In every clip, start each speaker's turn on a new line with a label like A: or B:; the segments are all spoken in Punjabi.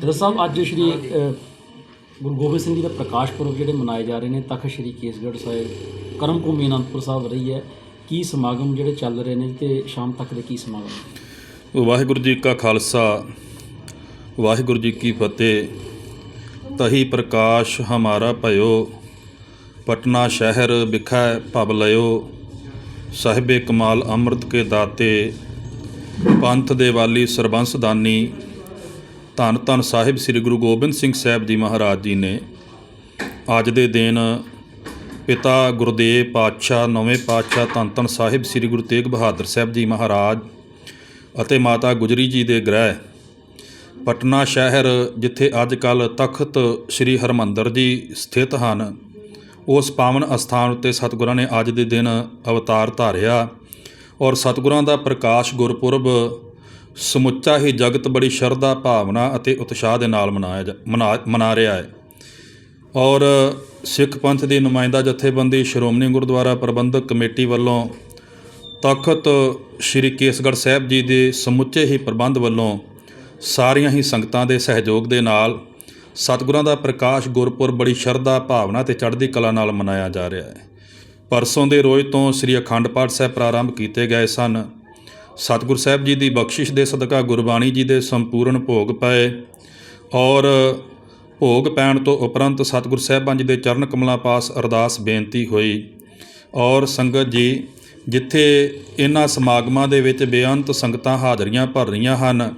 A: ਜਦ ਸਾਹਿਬ, ਅੱਜ ਸ਼੍ਰੀ ਗੁਰੂ ਗੋਬਿੰਦ ਸਿੰਘ ਜੀ ਦਾ ਪ੍ਰਕਾਸ਼ ਪੁਰਬ ਜਿਹੜੇ ਮਨਾਏ ਜਾ ਰਹੇ ਨੇ, ਤਖਤ ਸ਼੍ਰੀ ਕੇਸਗੜ੍ਹ ਸਾਹਿਬ ਕਰਮ ਭੂਮੀ ਅਨੰਦਪੁਰ ਸਾਹਿਬ ਰਹੀ ਹੈ। ਕੀ ਸਮਾਗਮ ਜਿਹੜੇ ਚੱਲ ਰਹੇ ਨੇ ਤੇ ਸ਼ਾਮ ਤੱਕ ਦੇ ਕੀ ਸਮਾਗਮ
B: ਵਾਹਿਗੁਰੂ ਜੀ ਕਾ ਖਾਲਸਾ, ਵਾਹਿਗੁਰੂ ਜੀ ਕੀ ਫਤਿਹ। ਤਹੀ ਪ੍ਰਕਾਸ਼ ਹਮਾਰਾ ਭਇਓ, ਪਟਨਾ ਸ਼ਹਿਰ ਵਿਖੈ ਭਵ ਲਿਓ ਸਾਹਿਬੇ ਕਮਾਲ ਅੰਮ੍ਰਿਤ ਕੇ ਦਾਤੇ, ਪੰਥ ਦੇ ਵਾਲੀ ਸਰਬੰਸ ਧੰਨ ਧੰਨ ਸਾਹਿਬ ਸ੍ਰੀ ਗੁਰੂ ਗੋਬਿੰਦ ਸਿੰਘ ਸਾਹਿਬ ਜੀ ਮਹਾਰਾਜ ਜੀ ਨੇ ਅੱਜ ਦੇ ਦਿਨ ਪਿਤਾ ਗੁਰਦੇਵ ਪਾਤਸ਼ਾਹ, ਨਵੇਂ ਪਾਤਸ਼ਾਹ ਧੰਨ ਧੰਨ ਸਾਹਿਬ ਸ੍ਰੀ ਗੁਰੂ ਤੇਗ ਬਹਾਦਰ ਸਾਹਿਬ ਜੀ ਮਹਾਰਾਜ ਅਤੇ ਮਾਤਾ ਗੁਜਰੀ ਜੀ ਦੇ ਗ੍ਰਹਿ ਪਟਨਾ ਸ਼ਹਿਰ ਜਿੱਥੇ ਅੱਜ ਕੱਲ ਤਖਤ ਸ੍ਰੀ ਹਰਮੰਦਰ ਜੀ ਸਥਿਤ ਹਨ, ਉਸ ਪਾਵਨ ਅਸਥਾਨ ਉੱਤੇ ਸਤਿਗੁਰਾਂ ਨੇ ਅੱਜ ਦੇ ਦਿਨ ਅਵਤਾਰ ਧਾਰਿਆ ਔਰ ਸਤਿਗੁਰਾਂ ਦਾ ਪ੍ਰਕਾਸ਼ ਗੁਰਪੁਰਬ ਸਮੁੱਚਾ ਹੀ ਜਗਤ ਬੜੀ ਸ਼ਰਧਾ, ਭਾਵਨਾ ਅਤੇ ਉਤਸ਼ਾਹ ਦੇ ਨਾਲ ਮਨਾਇਆ ਜਾ- ਮਨਾ ਮਨਾ ਰਿਹਾ ਹੈ। ਔਰ ਸਿੱਖ ਪੰਥ ਦੀ ਨੁਮਾਇੰਦਾ ਜਥੇਬੰਦੀ ਸ਼੍ਰੋਮਣੀ ਗੁਰਦੁਆਰਾ ਪ੍ਰਬੰਧਕ ਕਮੇਟੀ ਵੱਲੋਂ ਤਖਤ ਸ੍ਰੀ ਕੇਸਗੜ੍ਹ ਸਾਹਿਬ ਜੀ ਦੇ ਸਮੁੱਚੇ ਹੀ ਪ੍ਰਬੰਧ ਵੱਲੋਂ ਸਾਰੀਆਂ ਹੀ ਸੰਗਤਾਂ ਦੇ ਸਹਿਯੋਗ ਦੇ ਨਾਲ ਸਤਿਗੁਰਾਂ ਦਾ ਪ੍ਰਕਾਸ਼ ਗੁਰਪੁਰਬ ਬੜੀ ਸ਼ਰਧਾ, ਭਾਵਨਾ ਤੇ ਚੜ੍ਹਦੀ ਕਲਾ ਨਾਲ ਮਨਾਇਆ ਜਾ ਰਿਹਾ ਹੈ। ਪਰਸੋਂ ਦੇ ਰੋਜ਼ ਤੋਂ ਸ੍ਰੀ ਅਖੰਡ ਪਾਠ ਸਾਹਿਬ ਪ੍ਰਾਰੰਭ ਕੀਤੇ ਗਏ ਸਨ। ਸਤਿਗੁਰ ਸਾਹਿਬ ਜੀ ਦੀ ਬਖਸ਼ਿਸ਼ ਦੇ ਸਦਕਾ ਗੁਰਬਾਣੀ ਜੀ ਦੇ ਸੰਪੂਰਨ ਭੋਗ ਪਏ ਔਰ ਭੋਗ ਪੈਣ ਤੋਂ ਉਪਰੰਤ ਸਤਿਗੁਰ ਸਾਹਿਬਾਨ ਜੀ ਦੇ ਚਰਨ ਕਮਲਾਂ ਪਾਸ ਅਰਦਾਸ ਬੇਨਤੀ ਹੋਈ ਔਰ ਸੰਗਤ ਜੀ, ਜਿੱਥੇ ਇਹਨਾਂ ਸਮਾਗਮਾਂ ਦੇ ਵਿੱਚ ਬੇਅੰਤ ਸੰਗਤਾਂ ਹਾਜ਼ਰੀਆਂ ਭਰ ਰਹੀਆਂ ਹਨ,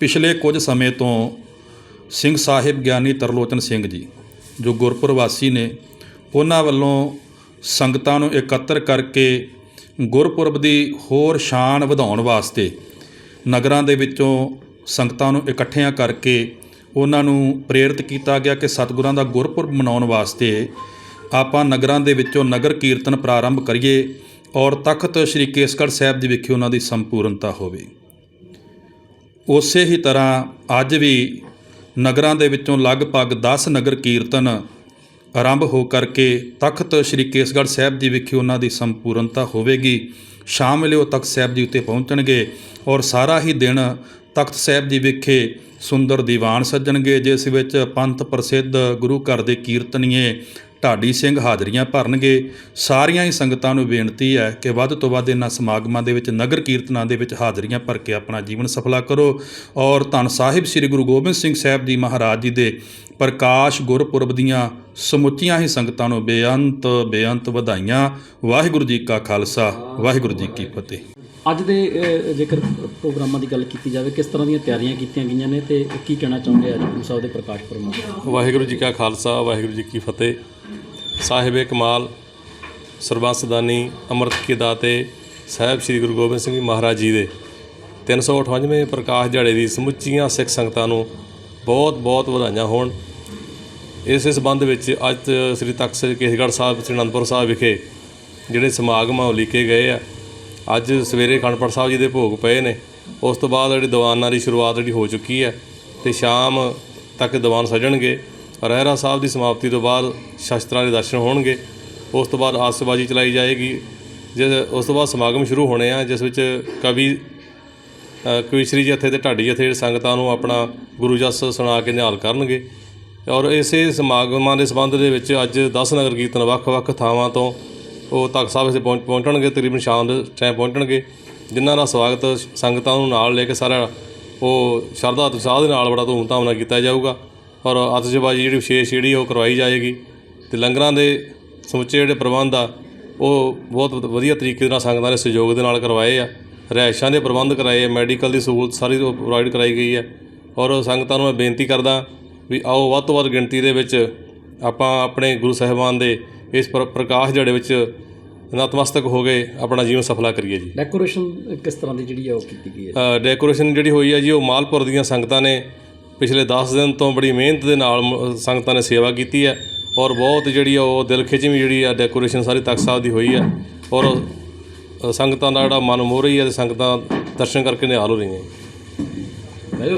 B: ਪਿਛਲੇ ਕੁਝ ਸਮੇਂ ਤੋਂ ਸਿੰਘ ਸਾਹਿਬ ਗਿਆਨੀ ਤਰਲੋਚਨ ਸਿੰਘ ਜੀ, ਜੋ ਗੁਰਪੁਰ ਵਾਸੀ ਨੇ, ਉਹਨਾਂ ਵੱਲੋਂ ਸੰਗਤਾਂ ਨੂੰ ਇਕੱਤਰ ਕਰਕੇ ਗੁਰਪੁਰਬ ਦੀ ਹੋਰ ਸ਼ਾਨ ਵਧਾਉਣ ਵਾਸਤੇ ਨਗਰਾਂ ਦੇ ਵਿੱਚੋਂ ਸੰਗਤਾਂ ਨੂੰ ਇਕੱਠਿਆਂ ਕਰਕੇ ਉਹਨਾਂ ਨੂੰ ਪ੍ਰੇਰਿਤ ਕੀਤਾ ਗਿਆ ਕਿ ਸਤਿਗੁਰਾਂ ਦਾ ਗੁਰਪੁਰਬ ਮਨਾਉਣ ਵਾਸਤੇ ਆਪਾਂ ਨਗਰਾਂ ਦੇ ਵਿੱਚੋਂ ਨਗਰ ਕੀਰਤਨ ਪ੍ਰਾਰੰਭ ਕਰੀਏ ਔਰ ਤਖਤ ਸ੍ਰੀ ਕੇਸਗੜ੍ਹ ਸਾਹਿਬ ਦੀ ਵਿਖੇ ਉਹਨਾਂ ਦੀ ਸੰਪੂਰਨਤਾ ਹੋਵੇ। ਉਸੇ ਹੀ ਤਰ੍ਹਾਂ ਅੱਜ ਵੀ ਨਗਰਾਂ ਦੇ ਵਿੱਚੋਂ ਲਗਭਗ 10 ਨਗਰ ਕੀਰਤਨ ਆਰੰਭ ਹੋ ਕਰਕੇ ਤਖਤ ਸ੍ਰੀ ਕੇਸਗੜ੍ਹ ਸਾਹਿਬ ਜੀ ਵਿਖੇ ਉਹਨਾਂ ਦੀ ਸੰਪੂਰਨਤਾ ਹੋਵੇਗੀ। ਸ਼ਾਮ ਵੇਲੇ ਉਹ ਤਖਤ ਸਾਹਿਬ ਜੀ ਉੱਤੇ ਪਹੁੰਚਣਗੇ ਔਰ ਸਾਰਾ ਹੀ ਦਿਨ ਤਖਤ ਸਾਹਿਬ ਜੀ ਵਿਖੇ ਸੁੰਦਰ ਦੀਵਾਨ ਸੱਜਣਗੇ, ਜਿਸ ਵਿੱਚ ਪੰਥ ਪ੍ਰਸਿੱਧ ਗੁਰੂ ਘਰ ਦੇ ਕੀਰਤਨੀਏ ਢਾਡੀ ਸਿੰਘ ਹਾਜ਼ਰੀਆਂ ਭਰਨਗੇ। ਸਾਰੀਆਂ ਹੀ ਸੰਗਤਾਂ ਨੂੰ ਬੇਨਤੀ ਹੈ ਕਿ ਵੱਧ ਤੋਂ ਵੱਧ ਇਹਨਾਂ ਸਮਾਗਮਾਂ ਦੇ ਵਿੱਚ, ਨਗਰ ਕੀਰਤਨਾਂ ਦੇ ਵਿੱਚ ਹਾਜ਼ਰੀਆਂ ਭਰ ਕੇ ਆਪਣਾ ਜੀਵਨ ਸਫਲਾ ਕਰੋ ਔਰ ਧੰਨ ਸਾਹਿਬ ਸ੍ਰੀ ਗੁਰੂ ਗੋਬਿੰਦ ਸਿੰਘ ਸਾਹਿਬ ਜੀ ਮਹਾਰਾਜ ਜੀ ਦੇ ਪ੍ਰਕਾਸ਼ ਗੁਰਪੁਰਬ ਦੀਆਂ ਸਮੁੱਚੀਆਂ ਹੀ ਸੰਗਤਾਂ ਨੂੰ ਬੇਅੰਤ ਬੇਅੰਤ ਵਧਾਈਆਂ। ਵਾਹਿਗੁਰੂ ਜੀ ਕਾ ਖਾਲਸਾ ਵਾਹਿਗੁਰੂ ਜੀ ਕੀ ਫਤਿਹ।
A: ਅੱਜ ਦੇ ਜੇਕਰ ਪ੍ਰੋਗਰਾਮਾਂ ਦੀ ਗੱਲ ਕੀਤੀ ਜਾਵੇ ਕਿਸ ਤਰ੍ਹਾਂ ਦੀਆਂ ਤਿਆਰੀਆਂ ਕੀਤੀਆਂ ਗਈਆਂ ਨੇ ਤੇ ਕੀ ਕਹਿਣਾ ਚਾਹੁੰਦੇ ਅੱਜ ਗੁਰੂ ਸਾਹਿਬ ਦੇ ਪ੍ਰਕਾਸ਼ ਪੁਰਬ ਨੂੰ
C: ਵਾਹਿਗੁਰੂ ਜੀ ਕਾ ਖਾਲਸਾ ਵਾਹਿਗੁਰੂ ਜੀ ਕੀ ਫਤਿਹ। ਸਾਹਿਬੇ ਕਮਾਲ ਸਰਬੰਸਦਾਨੀ ਅੰਮ੍ਰਿਤ ਕੀ ਦਾਤੇ ਸਾਹਿਬ ਸ੍ਰੀ ਗੁਰੂ ਗੋਬਿੰਦ ਸਿੰਘ ਜੀ ਮਹਾਰਾਜ ਜੀ ਦੇ 358ਵੇਂ ਪ੍ਰਕਾਸ਼ ਦਿਹਾੜੇ ਦੀ ਸਮੁੱਚੀਆਂ ਸਿੱਖ ਸੰਗਤਾਂ ਨੂੰ ਬਹੁਤ ਬਹੁਤ ਵਧਾਈਆਂ ਹੋਣ। ਇਸ ਸਬੰਧ ਵਿੱਚ ਅੱਜ ਸ੍ਰੀ ਤਖਤ ਸ੍ਰੀ ਕੇਸਗੜ੍ਹ ਸਾਹਿਬ ਸ੍ਰੀ ਅਨੰਦਪੁਰ ਸਾਹਿਬ ਵਿਖੇ ਜਿਹੜੇ ਸਮਾਗਮ ਆ ਉਹ ਲਿਖੇ ਗਏ ਆ। ਅੱਜ ਸਵੇਰੇ ਖੰਡਪੜ ਸਾਹਿਬ ਜੀ ਦੇ ਭੋਗ ਪਏ ਨੇ। ਉਸ ਤੋਂ ਬਾਅਦ ਜਿਹੜੀ ਦੀਵਾਨਾਂ ਦੀ ਸ਼ੁਰੂਆਤ ਜਿਹੜੀ ਹੋ ਚੁੱਕੀ ਹੈ ਤੇ ਸ਼ਾਮ ਤੱਕ ਦੀਵਾਨ ਸਜਣਗੇ। ਰਹਿਰਾ ਸਾਹਿਬ ਦੀ ਸਮਾਪਤੀ ਤੋਂ ਬਾਅਦ ਸ਼ਸਤਰਾਂ ਦੇ ਦਰਸ਼ਨ ਹੋਣਗੇ। ਉਸ ਤੋਂ ਬਾਅਦ ਆਸਬਾਜ਼ੀ ਚਲਾਈ ਜਾਏਗੀ। ਜਿਸ ਉਸ ਤੋਂ ਬਾਅਦ ਸਮਾਗਮ ਸ਼ੁਰੂ ਹੋਣੇ ਆ ਜਿਸ ਵਿੱਚ ਕਵੀ ਅ, ਕਵੀਸ਼ਰੀ ਜਥੇ ਤੇ ਢਾਡੀ ਜਥੇ ਸੰਗਤਾਂ ਨੂੰ ਆਪਣਾ ਗੁਰੂ ਜਸ ਸੁਣਾ ਕੇ ਨਿਹਾਲ ਕਰਨਗੇ। ਔਰ ਇਸੇ ਸਮਾਗਮਾਂ ਦੇ ਸੰਬੰਧ ਦੇ ਵਿੱਚ ਅੱਜ 10 ਨਗਰ ਕੀਰਤਨ ਵੱਖ-ਵੱਖ ਥਾਵਾਂ ਤੋਂ ਉਹ ਤਖਤ ਸਾਹਿਬ ਵਿਖੇ ਪਹੁੰਚ ਪਹੁੰਚਣਗੇ, ਤਕਰੀਬਨ ਸ਼ਾਮ ਦੇ ਟਾਈਮ ਪਹੁੰਚਣਗੇ, ਜਿਨ੍ਹਾਂ ਦਾ ਸਵਾਗਤ ਸੰਗਤਾਂ ਨੂੰ ਨਾਲ ਲੈ ਕੇ ਸਾਰਾ ਉਹ ਸ਼ਰਧਾ ਉਤਸ਼ਾਹ ਦੇ ਨਾਲ ਬੜਾ ਧੂਮਧਾਮ ਨਾਲ ਕੀਤਾ ਜਾਊਗਾ। ਔਰ ਆਤਿਸ਼ਬਾਜ਼ੀ ਜਿਹੜੀ ਵਿਸ਼ੇਸ਼ ਜਿਹੜੀ ਉਹ ਕਰਵਾਈ ਜਾਏਗੀ ਤੇ ਲੰਗਰਾਂ ਦੇ ਸਮੁੱਚੇ ਜਿਹੜੇ ਪ੍ਰਬੰਧ ਆ, ਉਹ ਬਹੁਤ ਵਧੀਆ ਤਰੀਕੇ ਨਾਲ ਸੰਗਤਾਂ ਦੇ ਸਹਿਯੋਗ ਦੇ ਨਾਲ ਕਰਵਾਏ ਆ। ਰਿਹਾਇਸ਼ਾਂ ਦੇ ਪ੍ਰਬੰਧ ਕਰਾਏ ਆ, ਮੈਡੀਕਲ ਦੀ ਸਹੂਲਤ ਸਾਰੀ ਪ੍ਰੋਵਾਈਡ ਕਰਾਈ ਗਈ ਹੈ ਔਰ ਸੰਗਤਾਂ ਨੂੰ ਮੈਂ ਬੇਨਤੀ ਕਰਦਾ ਵੀ ਆਓ ਵੱਧ ਤੋਂ ਵੱਧ ਗਿਣਤੀ ਦੇ ਵਿੱਚ ਆਪਾਂ ਆਪਣੇ ਗੁਰੂ ਸਾਹਿਬਾਨ ਦੇ ਇਸ ਪ੍ਰ- ਪ੍ਰਕਾਸ਼ ਦਿਹਾੜੇ ਵਿੱਚ ਨਤਮਸਤਕ ਹੋ ਕੇ ਆਪਣਾ ਜੀਵਨ ਸਫਲਾ ਕਰੀਏ ਜੀ।
A: ਡੈਕੋਰੇਸ਼ਨ ਕਿਸ ਤਰ੍ਹਾਂ ਦੀ ਜਿਹੜੀ ਹੈ ਉਹ ਕੀਤੀ ਗਈ ਹੈ?
C: ਡੈਕੋਰੇਸ਼ਨ ਜਿਹੜੀ ਹੋਈ ਹੈ ਜੀ ਉਹ ਮਾਲਪੁਰ ਦੀਆਂ ਸੰਗਤਾਂ ਨੇ ਪਿਛਲੇ 10 ਦਿਨ ਤੋਂ ਬੜੀ ਮਿਹਨਤ ਦੇ ਨਾਲ ਮ- ਸੰਗਤਾਂ ਨੇ ਸੇਵਾ ਕੀਤੀ ਹੈ ਔਰ ਬਹੁਤ ਜਿਹੜੀ ਆ ਉਹ ਦਿਲ ਖਿੱਚਵੀਂ ਜਿਹੜੀ ਆ ਡੈਕੋਰੇਸ਼ਨ ਸਾਰੀ ਤਖਤ ਸਾਹਿਬ ਦੀ ਹੋਈ ਹੈ ਔਰ ਸੰਗਤਾਂ ਦਾ ਜਿਹੜਾ ਮਨ ਮੋਹ ਰਹੀ ਹੈ ਤੇ ਸੰਗਤਾਂ ਦਰਸ਼ਨ ਕਰਕੇ ਨਿਹਾਲ ਹੋ ਰਹੀਆਂ।
A: ਸਿੰਘ